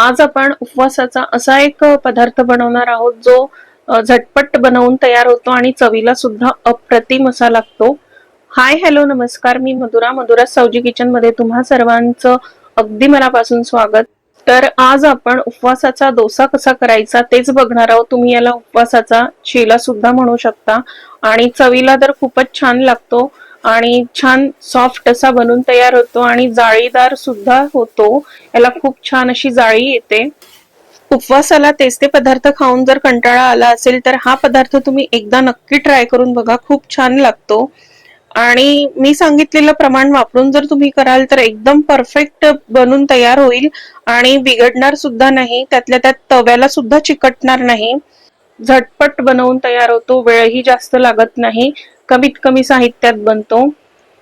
आज आपण उपवासाचा असा एक पदार्थ बनवणार आहोत जो झटपट बनवून तयार होतो आणि चवीला सुद्धा अप्रतिम असा लागतो. हाय हॅलो नमस्कार. मी मधुरा मधुरा सावजी किचनमध्ये तुम्हा सर्वांचं अगदी मनापासून स्वागत. तर आज आपण उपवासाचा डोसा कसा करायचा तेच बघणार आहोत. तुम्ही याला उपवासाचा शिला सुद्धा म्हणू शकता. आणि चवीला तर खूपच छान लागतो. आणि छान सॉफ्ट असा बनून तयार होतो आणि जाळीदार सुद्धा होतो. याला खूप छान अशी जाळी येते. उपवासाला तेच ते पदार्थ खाऊन जर कंटाळा आला असेल तर हा पदार्थ तुम्ही एकदा नक्की ट्राय करून बघा खूप छान लागतो. आणि मी सांगितलेलं प्रमाण वापरून जर तुम्ही कराल तर एकदम परफेक्ट बनून तयार होईल आणि बिघडणार सुद्धा नाही त्यातल्या त्यात तव्याला सुद्धा चिकटणार नाही. झटपट बनवून तयार होतो वेळही जास्त लागत नाही. कमीत कमी साहित्यात बनतो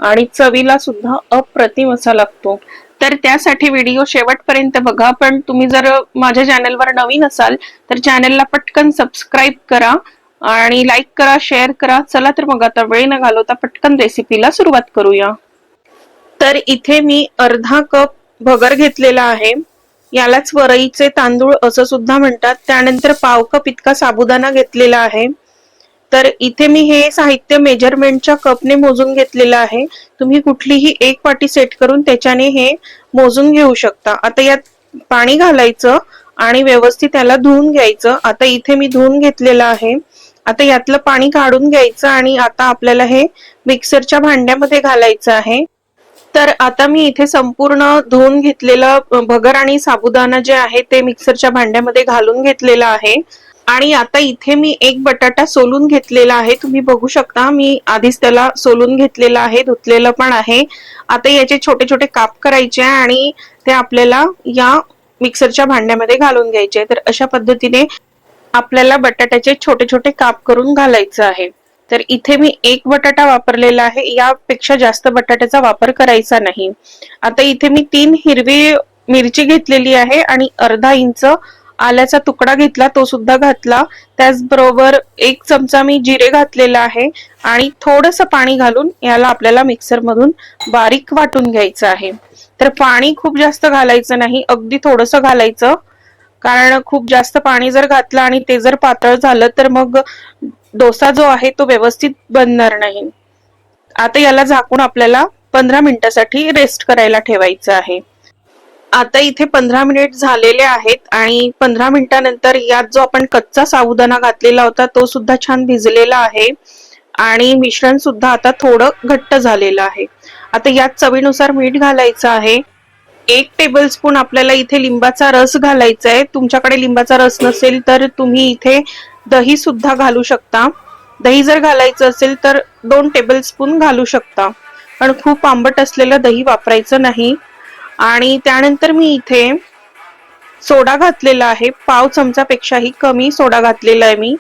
आणि चवीला सुद्धा अप्रतिम असा लागतो. तर त्यासाठी व्हिडिओ शेवटपर्यंत बघा. पण तुम्ही जर माझ्या चॅनलवर नवीन असाल तर चॅनलला पटकन सबस्क्राईब करा आणि लाईक करा शेअर करा. चला तर मग आता वेळ न घालवता पटकन रेसिपीला सुरुवात करूया. तर इथे मी अर्धा कप भगर घेतलेला आहे. यालाच वरईचे तांदूळ असं सुद्धा म्हणतात. त्यानंतर पाव कप इतका साबुदाणा घेतलेला आहे. तर इथे मी हे साहित्य मेजरमेंटच्या कपने मोजून घेतलेलं आहे. तुम्ही कुठलीही एक वाटी सेट करून त्याच्याने हे मोजून घेऊ शकता. आता यात पाणी घालायचं आणि व्यवस्थित त्याला धुवून घ्यायचं. आता इथे मी धुवून घेतलेलं आहे. आता यातलं पाणी काढून घ्यायचं आणि आता आपल्याला हे मिक्सरच्या भांड्यामध्ये घालायचं आहे. तर आता मी इथे संपूर्ण धुवून घेतलेलं भगर आणि साबुदाणा जे आहे ते मिक्सरच्या भांड्यामध्ये घालून घेतलेलं आहे. आणि आता इथे मी एक बटाटा सोलून घेतलेला आहे. तुम्ही बघू शकता मी आधीच त्याला सोलून घेतलेला आहे धुतलेलं पण आहे. आता याचे छोटे छोटे काप करायचे आहे आणि ते आपल्याला या मिक्सरच्या भांड्यामध्ये घालून घ्यायचे तर अशा पद्धतीने आपल्याला बटाट्याचे छोटे छोटे काप करून घालायचं आहे. तर इथे मी एक बटाटा वापरलेला आहे. यापेक्षा जास्त बटाट्याचा वापर करायचा नाही. आता इथे मी तीन हिरवी मिरची घेतलेली आहे आणि अर्धा इंच आल्याचा तुकडा घेतला तो सुद्धा घातला. त्याचबरोबर एक चमचा मी जिरे घातलेला आहे आणि थोडस पाणी घालून याला आपल्याला मिक्सर मधून बारीक वाटून घ्यायचं आहे. तर पाणी खूप जास्त घालायचं नाही अगदी थोडस घालायचं. कारण खूप जास्त पाणी जर घातलं आणि ते जर पातळ झालं तर मग डोसा जो आहे तो व्यवस्थित बनणार नाही. आता याला झाकून आपल्याला पंधरा मिनिटासाठी रेस्ट करायला ठेवायचं आहे. आता इथे पंधरा मिनिट झालेले आहेत आणि पंधरा मिनिटानंतर यात जो आपण कच्चा साबुदाणा घातलेला होता तो सुद्धा छान भिजलेला आहे. आणि मिश्रण सुद्धा आता थोडं घट्ट झालेलं आहे. आता यात चवीनुसार मीठ घालायचं आहे. एक टेबल स्पून आपल्याला इथे लिंबाचा रस घालायचा आहे. तुमच्याकडे लिंबाचा रस नसेल तर तुम्ही इथे दही सुद्धा घालू शकता. दही जर घालायचं असेल तर दोन टेबल स्पून घालू शकता. पण खूप आंबट असलेलं दही वापरायचं नाही. आणि त्यानंतर मी इथे सोडा घातलेला आहे. पाव चमचापेक्षाही कमी सोडा घातलेला आहे मी.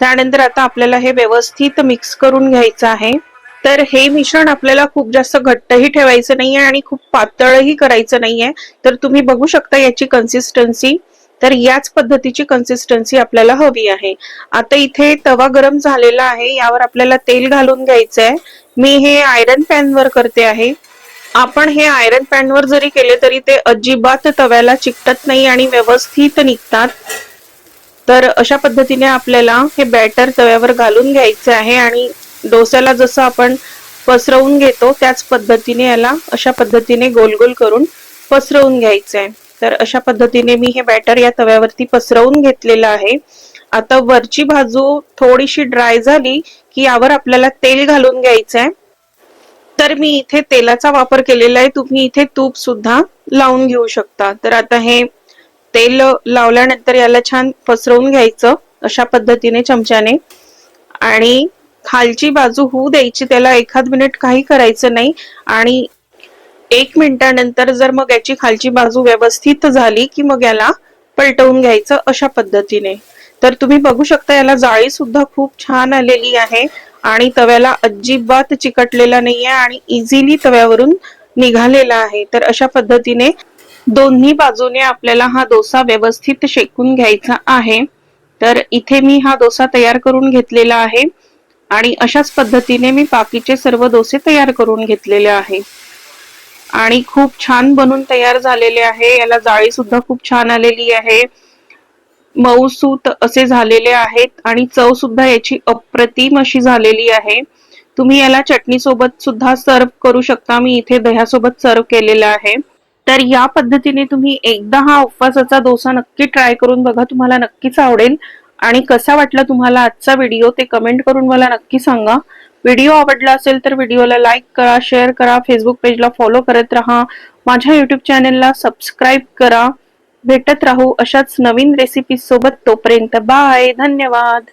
त्यानंतर आता आपल्याला हे व्यवस्थित मिक्स करून घ्यायचं आहे. तर हे मिश्रण आपल्याला खूप जास्त घट्टही ठेवायचं नाहीये आणि खूप पातळही करायचं नाहीये. तर तुम्ही बघू शकता याची कन्सिस्टन्सी तर याच पद्धतीची कन्सिस्टन्सी आपल्याला हवी आहे. आता इथे तवा गरम झालेला आहे. यावर आपल्याला तेल घालून घ्यायचं आहे मी हे आयरन पॅनवर करते आहे. आपण हे आयरन पॅनवर जरी केले तरी ते अजिबात तव्याला चिकटत नाही आणि व्यवस्थित निघतात. तर अशा पद्धतीने आपल्याला हे बॅटर तव्यावर घालून घ्यायचं आहे आणि डोस्याला जसं आपण पसरवून घेतो त्याच पद्धतीने याला अशा पद्धतीने गोल गोल करून पसरवून घ्यायचं आहे. तर अशा पद्धतीने मी हे बॅटर या तव्यावरती पसरवून घेतलेलं आहे. आता वरची बाजू थोडीशी ड्राय झाली की यावर आपल्याला तेल घालून घ्यायचं आहे. तर मी इथे तेलाचा वापर केलेला आहे. तुम्ही इथे तूप सुद्धा लावून घेऊ शकता. तर आता हे तेल लावल्यानंतर याला छान पसरवून घ्यायचं अशा पद्धतीने चमच्याने. आणि खालची बाजू होऊ द्यायची त्याला एखाद मिनिट काही करायचं नाही. आणि एक मिनिटानंतर जर मग याची खालची बाजू व्यवस्थित झाली की मग याला पलटवून घ्यायचं अशा पद्धतीने. तर तुम्ही बघू शकता याला जाळी सुद्धा खूप छान आलेली आहे. आणि तव्याला अजिबात चिकटलेला नाहीये आणि इझिली तव्यावरून निघालेला आहे. तर अशा पद्धतीने दोन्ही बाजूने आपल्याला हा डोसा व्यवस्थित शेकून घ्यायचा आहे. तर इथे मी हा डोसा तयार करून घेतलेला आहे आणि अशाच पद्धतीने मी बाकीचे सर्व डोसे तयार करून घेतलेले आहे. आणि खूप छान बनून तयार झालेले आहे. याला जाळी सुद्धा खूप छान आलेली आहे. मऊसूत असे झालेले आहेत आणि चव सुद्धा याची अप्रतिम अशी झालेली आहे. तुम्ही याला चटणी सोबत सुद्धा सर्व करू शकता. मी इथे दह्यासोबत सर्व केलेला आहे. तर या पद्धतीने तुम्ही एकदा हा उपवासाचा डोसा नक्की ट्राय करून बघा. तुम्हाला नक्कीच आवडेल. आणि कसा वाटला तुम्हाला आजचा व्हिडिओ ते कमेंट करून मला नक्की सांगा. व्हिडिओ आवडला असेल तर व्हिडिओला लाईक करा शेअर करा फेसबुक पेजला फॉलो करत राहा. माझ्या युट्यूब चॅनेलला सबस्क्राईब करा. भेटत राहू अशाच नवीन रेसिपी सोबत तोपर्यंत बाय धन्यवाद.